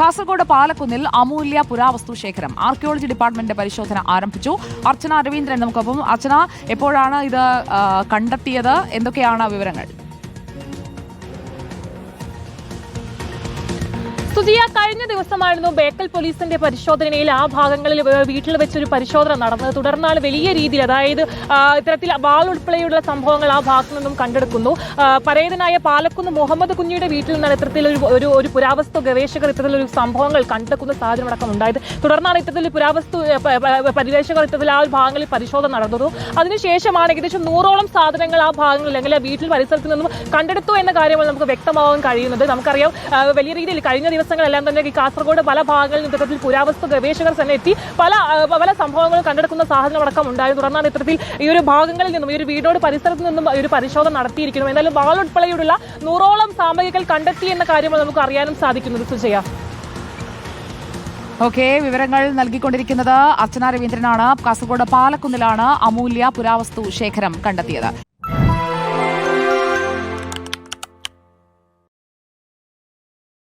കാസർഗോഡ് പാലക്കുന്നിൽ അമൂല്യ പുരാവസ്തു ശേഖരം. Archaeology department പരിശോധന ആരംഭിച്ചു. അർച്ചന രവീന്ദ്രൻ നമുക്കൊപ്പം. അർച്ചന എപ്പോഴാണ് ഇത് കണ്ടെത്തിയത്? എന്തൊക്കെയാണ് വിവരങ്ങൾ? സുജിയ കഴിഞ്ഞ ദിവസമായിരുന്നു ബേക്കൽ പോലീസിന്റെ പരിശോധനയിൽ ആ ഭാഗങ്ങളിൽ വീട്ടിൽ വെച്ചൊരു പരിശോധന നടന്നത്. തുടർന്നാണ് വലിയ രീതിയിൽ അതായത് ഇത്തരത്തിൽ വാൾ ഉൾപ്പെടെയുള്ള സംഭവങ്ങൾ ആ ഭാഗത്തു നിന്നും കണ്ടെടുക്കുന്നു. പരേതനായ പാലക്കുന്ന് മുഹമ്മദ് കുഞ്ഞിയുടെ വീട്ടിൽ നിന്നാണ് ഇത്തരത്തിൽ ഒരു ഒരു പുരാവസ്തു ഗവേഷകർ ഇത്തരത്തിലൊരു സംഭവങ്ങൾ കണ്ടെത്തുന്ന സാഹചര്യം അടക്കം ഉണ്ടായത്. തുടർന്നാണ് ഇത്തരത്തിൽ പുരാവസ്തു പരിവേഷകർ ഇത്തരത്തിൽ ആ ഒരു ഭാഗങ്ങളിൽ പരിശോധന നടന്നത്. അതിനുശേഷമാണ് ഏകദേശം നൂറോളം സാധനങ്ങൾ ആ ഭാഗങ്ങളിൽ അല്ലെങ്കിൽ വീട്ടിൽ പരിസരത്ത് നിന്നും കണ്ടെടുത്തു എന്ന കാര്യമാണ് നമുക്ക് വ്യക്തമാവാൻ കഴിയുന്നത്. നമുക്കറിയാം വലിയ രീതിയിൽ കഴിഞ്ഞ ദിവസങ്ങളെല്ലാം തന്നെ ഈ കാസർഗോഡ് പല ഭാഗങ്ങളിൽ ഇത്തരത്തിൽ പുരാവസ്തു ഗവേഷകർ തന്നെ എത്തി. പല പല സംഭവങ്ങളും കണ്ടെടുക്കുന്ന സാഹചര്യം അടക്കം ഉണ്ടായത് തുടർന്നാണ് ഇത്തരത്തിൽ ഈ ഒരു ഭാഗങ്ങളിൽ നിന്നും ഈ ഒരു വീടോട് പരിസരത്ത് നിന്നും ഒരു പരിശോധന നടത്തിയിരിക്കുന്നു എന്നാലും വാൾ ഉൾപ്പെടെയുള്ള നൂറോളം സാമഗ്രികൾ കണ്ടെത്തി എന്ന കാര്യമാണ് നമുക്ക് അറിയാനും സാധിക്കുന്നത്. സുജയ. ഓക്കെ വിവരങ്ങൾ നൽകിക്കൊണ്ടിരിക്കുന്നത് അർച്ചന രവീന്ദ്രനാണ്. കാസർഗോഡ് പാലക്കുന്നിലാണ് അമൂല്യ പുരാവസ്തു ശേഖരം കണ്ടെത്തിയത്.